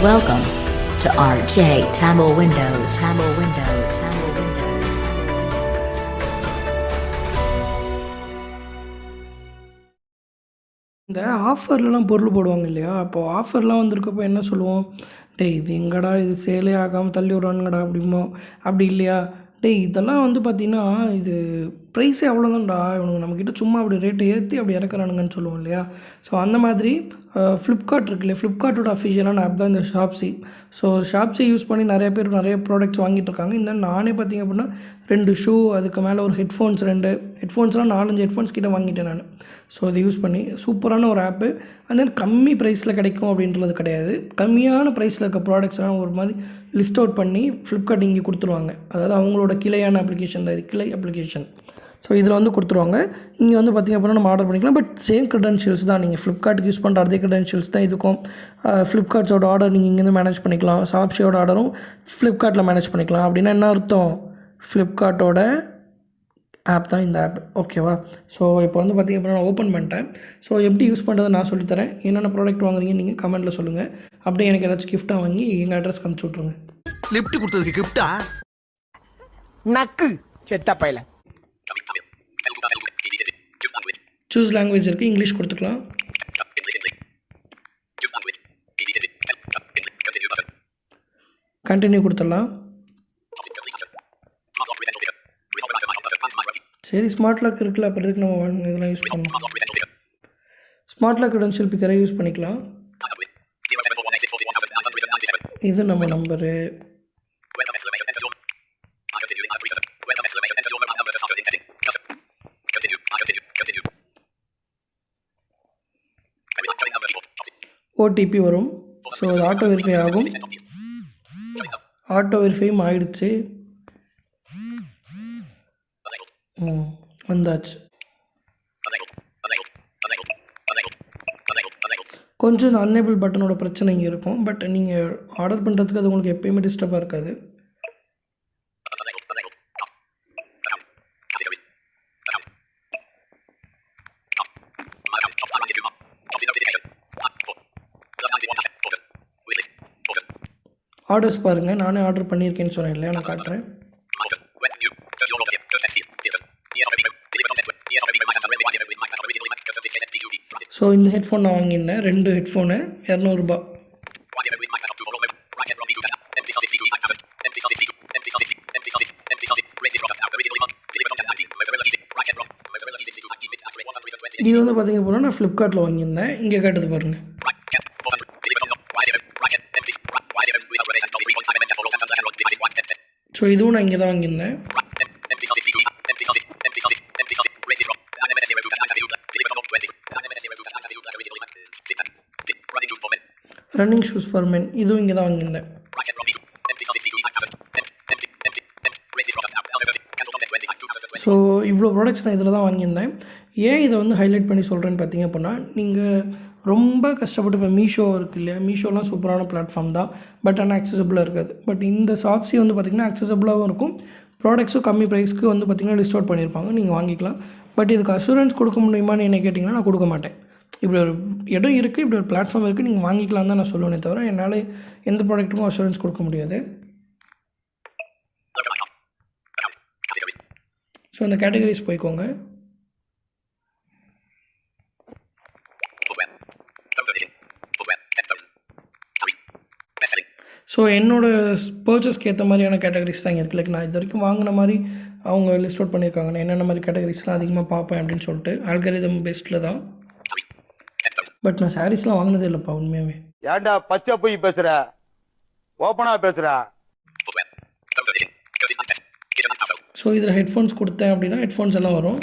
Welcome to RJ Tamil Windows. Tamil Windows. Tamil Windows. இந்த ஆஃபர்லலாம் பொருள் போடுவாங்க இல்லையா அப்போ ஆஃபர்லாம் வந்திருக்கப்போ என்ன சொல்லுவோம் டேய் இது எங்கடா இது சேலே ஆகாமல் தள்ளி விடுறானுங்கடா அப்படிமோ அப்படி இல்லையா டேய் இதெல்லாம் வந்து பார்த்தீங்கன்னா இது ப்ரைஸே அவ்வளோதான்டா இவனுங்க நம்மக்கிட்ட சும்மா அப்படி ரேட்டை ஏற்றி அப்படி இறக்குறானுங்கன்னு சொல்லுவோம் இல்லையா? ஸோ அந்த மாதிரி ஃப்ளிப்கார்ட் இருக்குல்ல ஃப்ளிப்கார்ட்டோட அஃபிஷியலான ஆப் தான் இந்த ஷாப்ஸி ஸோ ஷாப்ஸை யூஸ் பண்ணி நிறைய பேர் நிறைய ப்ராடக்ட்ஸ் வாங்கிட்டு இருக்காங்க. இந்த நானே பார்த்தீங்க அப்படின்னா ரெண்டு ஷூ அதுக்கு மேலே ஒரு ஹெட்ஃபோன்ஸ் ரெண்டு ஹெட்ஃபோன்ஸ்லாம் நாலஞ்சு ஹெட்ஃபோன்ஸ் கிட்ட வாங்கிட்டேன் நான். ஸோ அதை யூஸ் பண்ணி சூப்பரான ஒரு ஆப்பு அண்ட் தென் கம்மி ப்ரைஸில் கிடைக்கும் அப்படின்றது கிடையாது. கம்மியான ப்ரைஸில் இருக்க ப்ராடக்ட்ஸ்லாம் ஒரு மாதிரி லிஸ்ட் அவுட் பண்ணி ஃப்ளிப்கார்ட் இங்கே கொடுத்துருவாங்க. அதாவது அவங்களோட கிளையான அப்ளிகேஷன் தான் இது கிளை அப்ளிகேஷன் ஸோ இதில் வந்து கொடுத்துருவாங்க. இங்கே வந்து பார்த்திங்க அப்படின்னா நம்ம ஆர்டர் பண்ணிக்கலாம். பட் சேம் க்ரெடென்ஷியல்ஸ் தான். நீங்கள் ஃப்ளிப்கார்ட்டுக்கு யூஸ் பண்ணுற அதே க்ரெடென்ஷியல்ஸ் தான் இதுக்கும். ஃப்ளிப்கார்ட்ஸோட ஆர்டர் நீங்கள் இங்கேருந்து மேனேஜ் பண்ணிக்கலாம். சாப்ஷியோட ஆர்டரும் ஃப்ளிப்கார்ட்டில் மேனேஜ் பண்ணிக்கலாம். அப்படின்னா என்ன அர்த்தம்? ஃப்ளிப்கார்ட்டோட ஆப் தான் இந்த ஆப் ஓகேவா ஸோ இப்போ வந்து பார்த்திங்க அப்படின்னா நான் ஓப்பன் பண்ணிட்டேன். ஸோ எப்படி யூஸ் பண்ணுறதை நான் சொல்லித்தரேன் என்னென்ன ப்ராடக்ட் வாங்குறீங்க நீங்கள் கமெண்ட்டில் சொல்லுங்கள் அப்படியே எனக்கு ஏதாச்சும் கிஃப்ட்டாக வாங்கி எங்கள் அட்ரஸ்க்கு அனுப்பிச்சி விட்ருங்க லிஃப்ட் கொடுத்ததுக்கு கிஃப்டா நக்கு! செத்த பையல. சூஸ் லாங்குவேஜ் இருக்குது இங்கிலீஷ் கொடுத்துக்கலாம். கண்டினியூ கொடுத்துடலாம். சரி ஸ்மார்ட் லாக் இருக்குல்ல அப்புறம் எதுக்கு நம்ம இதெல்லாம் யூஸ் பண்ணலாம் ஸ்மார்ட் லாக் கிரெடென்ஷியல் பிக்கரை யூஸ் பண்ணிக்கலாம். இது நம்ம நம்பரு ஓடிபி வரும். ஸோ அது ஆட்டோ வெரிஃபை ஆகும். ஆட்டோ வெரிஃபையும் ஆயிடுச்சு. வந்தாச்சு. கொஞ்சம் இந்த அன்னேபிள் பட்டனோட பிரச்சனை இங்கே இருக்கும். பட் நீங்கள் ஆர்டர் பண்ணுறதுக்கு அது உங்களுக்கு எப்பயுமே டிஸ்டர்பாக இருக்காது. ஆர்டர்ஸ் பாருங்கள் நானே ஆர்டர் பண்ணியிருக்கேன்னு சொன்னேன் இல்லையா? நான் காட்டுறேன். ஸோ இந்த ஹெட்ஃபோன் நான் வாங்கியிருந்தேன். ரெண்டு ஹெட்ஃபோனு இரநூறுபா. இது வந்து பார்த்தீங்க போனால் நான் ஃப்ளிப்கார்ட்டில் வாங்கியிருந்தேன். இங்கே கேட்டது பாருங்கள் ஸோ இதுவும் நான் இங்கே தான் வாங்கியிருந்தேன். ரன்னிங் ஷூஸ் ஃபார் மென் இதுவும் இங்கே தான் வாங்கியிருந்தேன். ஸோ இவ்வளோ ப்ராடக்ட்ஸ் நான் இதில் தான் வாங்கியிருந்தேன். ஏன் இதை வந்து ஹைலைட் பண்ணி சொல்கிறேன்னு பார்த்தீங்க அப்படின்னா நீங்கள் ரொம்ப கஷ்டப்பட்டு இப்போ மீஷோ இருக்குது இல்லையா? மீஷோலாம் சூப்பரான பிளாட்ஃபார்ம் தான். பட் ஆனால் அக்சசபிளாக இருக்காது. பட் இந்த ஷாப்ஸி வந்து பார்த்திங்கன்னா அக்சசபிளாகவும் இருக்கும். ப்ராடக்ட்ஸும் கம்மி ப்ரைஸ்க்கு வந்து பார்த்திங்கன்னா லிஸ்ட் அவுட் பண்ணியிருப்பாங்க. நீங்கள் வாங்கிக்கலாம். பட் இதுக்கு அஷூரன்ஸ் கொடுக்க முடியுமான்னு என்ன கேட்டிங்கன்னா நான் கொடுக்க மாட்டேன். இப்படி ஒரு இடம் இருக்குது இப்படி ஒரு பிளாட்ஃபார்ம் இருக்குது நீங்கள் வாங்கிக்கலாம் தான் நான் சொல்லுவேனே தவிர என்னால் எந்த ப்ராடக்ட்டுக்கும் அஷூரன்ஸ் கொடுக்க முடியாது. ஸோ அந்த கேட்டகரிஸ் போய்க்கோங்க. ஸோ என்னோடய பர்ச்சேஸ்க்கு ஏற்ற மாதிரியான கேட்டகரிஸ் தான் இங்கே இருக்குது லைக் நான் இது வரைக்கும் வாங்கின மாதிரி அவங்க லிஸ்ட் அவுட் பண்ணியிருக்காங்க நான் என்னென்ன மாதிரி கேட்டகரிஸ்லாம் அதிகமாக பார்ப்பேன் அப்படின்னு சொல்லிட்டு ஆல்கரிதம் பெஸ்ட்டில் தான். பட் நான் சாரீஸ்லாம் வாங்கினதே இல்லைப்பா உண்மையாகவே ஏன்டா பச்சை போய் பேசுற? ஓப்பனா பேசுற? ஸோ இதில் ஹெட்ஃபோன்ஸ் கொடுத்தேன் அப்படின்னா ஹெட்ஃபோன்ஸ் எல்லாம் வரும்.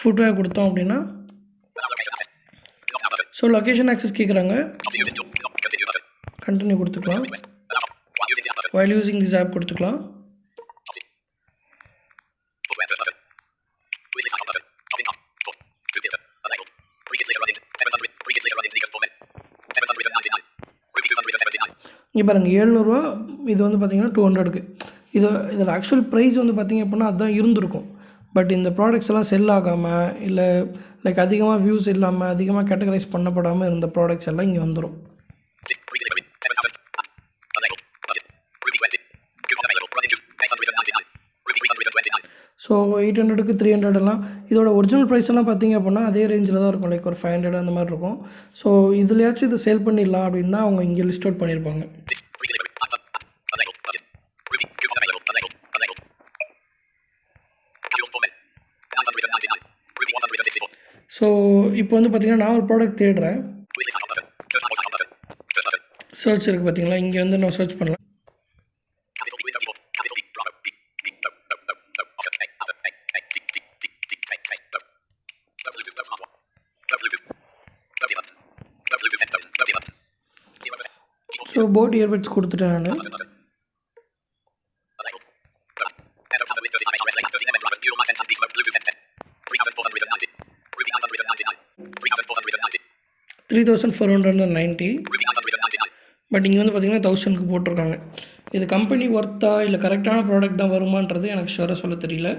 ஃபுட்வேர் கொடுத்தோம் அப்படின்னா ஸோ லொக்கேஷன் ஆக்சஸ் கேட்குறாங்க கண்டினியூ கொடுத்துக்கலாம். வைல் யூஸிங் திஸ் ஆப் கொடுத்துக்கலாம். இங்கே பாருங்கள் ஏழ்நூறுவா இது வந்து பார்த்தீங்கன்னா டூ ஹண்ட்ரடுக்கு இது இதில் ஆக்சுவல் ப்ரைஸ் வந்து பார்த்தீங்க அப்படின்னா அதுதான் இருந்திருக்கும். பட் இந்த ப்ராடக்ட்ஸ் எல்லாம் செல் ஆகாமல் இல்லை லைக் அதிகமாக வியூஸ் இல்லாமல் அதிகமாக கேட்டகரைஸ் பண்ணப்படாமல் இருந்த ப்ராடக்ட்ஸ் எல்லாம் இங்கே வந்துடும் ஸோ எயிட் ஹண்ட்ரடுக்கு த்ரீ ஹண்ட்ரடெல்லாம் இதோட ஒரிஜினல் ப்ரைஸ் எல்லாம் பார்த்தீங்க அப்படின்னா அதே ரேஞ்சில் தான் இருக்கும். லைக் ஒரு ஃபைவ் ஹண்ட்ரட் அந்த மாதிரி இருக்கும். ஸோ இதுலையாச்சும் இதை சேல் பண்ணிடலாம் அப்படின்னு தான் அவங்க இங்கே லிஸ்ட் அவுட் பண்ணியிருப்பாங்க. ஸோ இப்போ வந்து பார்த்தீங்கன்னா நான் ஒரு ப்ராடக்ட் தேடுறேன். சர்ச் இருக்குது பார்த்தீங்களா? இங்கே வந்து நான் சர்ச் பண்ணலாம். ஸோ போட் இயர்பட்ஸ் கொடுத்துட்டேன். நான் three thousand four hundred and ninety but இங்கே வந்து பார்த்தீங்கன்னா தௌசண்ட்க்கு போட்டிருக்காங்க. இது கம்பெனி ஒர்த்தா இல்லை கரெக்டான ப்ராடக்ட் தான் வருமான்றது எனக்கு ஷுவராக சொல்ல தெரியல.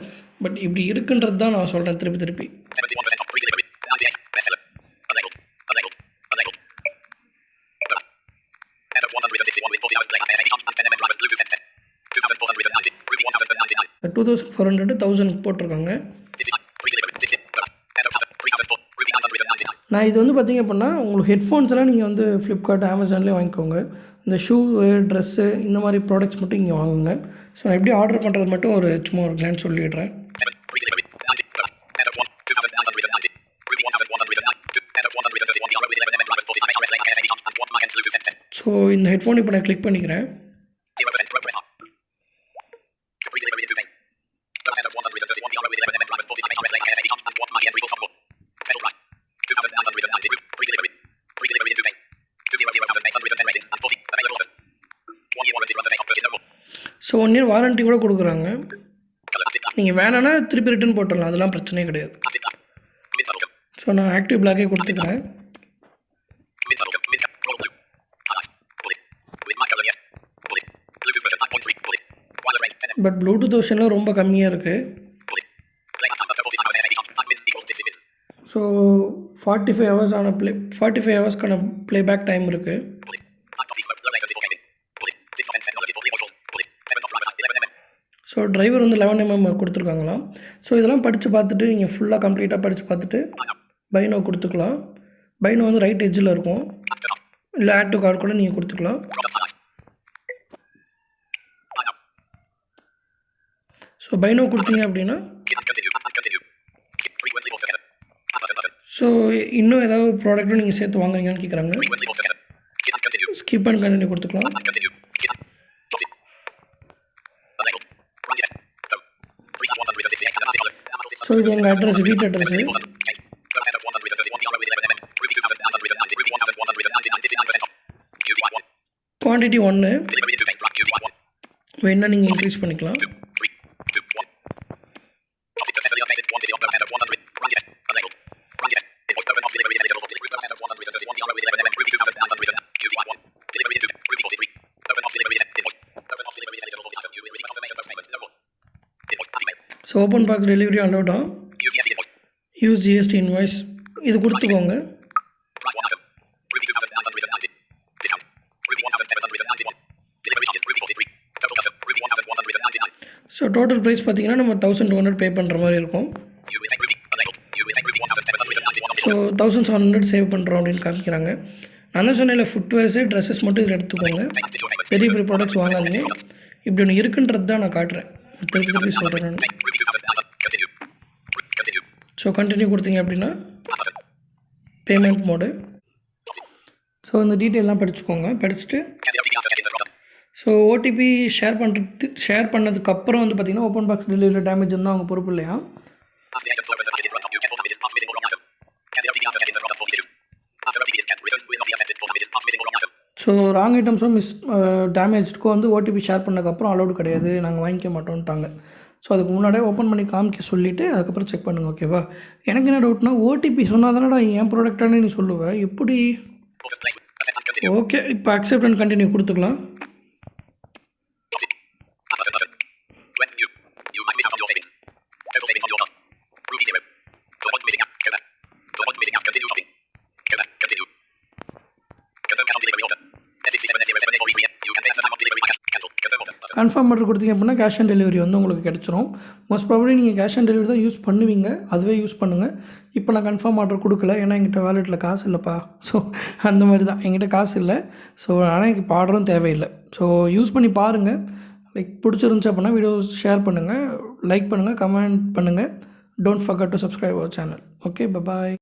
பட் இப்படி இருக்குன்றது தான் நான் சொல்கிறேன் திருப்பி திருப்பி. Two thousand four hundred thousand போட்டிருக்காங்க. நான் இது வந்து பார்த்தீங்க அப்படின்னா உங்களுக்கு ஹெட்ஃபோன்ஸ் எல்லாம் நீங்கள் வந்து ஃப்ளிப்கார்ட் அமேசான்லேயே வாங்கிக்கோங்க. இந்த ஷூ ட்ரெஸ்ஸு இந்த மாதிரி ப்ராடக்ட்ஸ் மட்டும் இங்கே வாங்குங்க. ஸோ நான் எப்படி ஆர்டர் பண்ணுறது மட்டும் ஒரு சும்மா ஒரு கிளான் சொல்லிடுறேன். ஸோ இந்த ஹெட்ஃபோன் இப்போ நான் கிளிக் பண்ணிக்கிறேன். ஸோ ஒன் இயர் வாரண்ட்டி கூட கொடுக்குறாங்க நீங்கள் வேணான்னா திருப்பி ரிட்டர்ன் போட்டுடலாம் அதெல்லாம் பிரச்சனையே கிடையாது ஸோ நான் ஆக்டிவ் பிளாக்கே கொடுத்துக்கிறேன் பட் ப்ளூடூத் வெர்ஷனில் ரொம்ப கம்மியாக இருக்குது ஸோ ஃபார்ட்டி ஃபைவ் ஹவர்ஸ் ஆன ப்ளே ஃபார்ட்டி ஃபைவ் ஹவர்ஸ்க்கான ப்ளேபேக் டைம் இருக்குது ஸோ டிரைவர் வந்து லெவன் எம்எம் கொடுத்துருக்காங்களாம் ஸோ இதெல்லாம் படித்து பார்த்துட்டு நீங்கள் ஃபுல்லாக கம்ப்ளீட்டாக படித்து பார்த்துட்டு பைனோ கொடுத்துக்கலாம். பைனோ வந்து ரைட் எஜ்ஜில் இருக்கும். இல்லை ஆட் டு கார்டு கூட நீங்கள் கொடுத்துக்கலாம். ஸோ பைனோ கொடுத்தீங்க அப்படின்னா? ஸோ இன்னும் ஏதாவது ப்ராடக்ட்டும் நீங்கள் சேர்த்து வாங்குறீங்கன்னு கேட்குறாங்க ஸ்கிப் அண்ட் கண்டினியூ கொடுத்துக்கலாம். ஸோ இது எங்கள் அட்ரஸ் வீட்டு அட்ரஸ் குவான்டிட்டி ஒன்று வேணால் நீங்கள் இன்க்ரீஸ் பண்ணிக்கலாம். ஸோ ஓப்பன் பாக்ஸ் டெலிவரி அலௌடா யூஸ் ஜிஎஸ்டி இன்வாய்ஸ் இது கொடுத்துக்கோங்க. ஸோ டோட்டல் ப்ரைஸ் பார்த்தீங்கன்னா நம்ம தௌசண்ட் டூ ஹண்ட்ரட் பே பண்ணுற மாதிரி இருக்கும். So thousand seven hundred save பண்ணுறோம் அப்படின்னு காமிக்கிறாங்க. நான் தான் சொன்னேன் ஃபுட்வேர்ஸு ட்ரெஸ்ஸஸ் மட்டும் இதில் எடுத்துக்கோங்க. பெரிய பெரிய ப்ராடக்ட்ஸ் வாங்காதீங்க. இப்படி ஒன்று இருக்குன்றது தான் நான் காட்டுறேன். திருப்பி திருப்பி சொல்கிறேன் நான். ஸோ கண்டினியூ கொடுத்தீங்க அப்படின்னா பேமெண்ட் மோடு ஸோ இந்த டீட்டெயிலாம் படிச்சுக்கோங்க. படிச்சுட்டு ஸோ ஓடிபி ஷேர் பண்ணுறது ஷேர் பண்ணதுக்கப்புறம் வந்து பார்த்தீங்கன்னா ஓப்பன் பாக்ஸ் டெலிவரி டேமேஜ் இருந்தால் அவங்க பொறுப்பு இல்லையா? ஸோ ராங் ஐட்டம்ஸும் மிஸ் டேமேஜ்க்கும் வந்து ஓடிபி ஷேர் பண்ணதுக்கப்புறம் அலௌடு கிடையாது. நாங்கள் வாங்கிக்க மாட்டோம்ட்டாங்க ஸோ அதுக்கு முன்னாடியே ஓப்பன் பண்ணி காமிக்க சொல்லிவிட்டு அதுக்கப்புறம் செக் பண்ணுங்கள் ஓகேவா எனக்கு என்ன டவுட்னா ஓடிபி சொன்னால் தானடா என் ப்ராடக்டானே நீ சொல்லுவேன் எப்படி? ஓகே இப்போ அக்செப்ட் அண்ட் கண்டினியூ கொடுத்துக்கலாம் கன்ஃபார்ம் ஆர்டர் கொடுத்தீங்க அப்படின்னா கேஷ் ஆன் டெலிவரி வந்து உங்களுக்கு கிடச்சிரும். மோஸ்ட் ப்ராபப்ளி நீங்கள் கேஷ் ஆன் டெலிவரி தான் யூஸ் பண்ணுவீங்க. அதுவே யூஸ் பண்ணுங்கள் இப்போ நான் கன்ஃபார்ம் ஆர்டர் கொடுக்கல. ஏன்னா எங்கிட்ட வேலெட்டில் காசு இல்லைப்பா. ஸோ அந்த மாதிரி தான். எங்கிட்ட காசு இல்லை. ஸோ ஆனால் எனக்கு இப்போ ஆர்டரும் தேவையில்லை. ஸோ யூஸ் பண்ணி பாருங்கள் லைக் பிடிச்சிருந்துச்சு அப்படின்னா வீடியோ ஷேர் பண்ணுங்கள் லைக் பண்ணுங்கள் கமெண்ட் பண்ணுங்கள் don't forget to subscribe our channel okay bye bye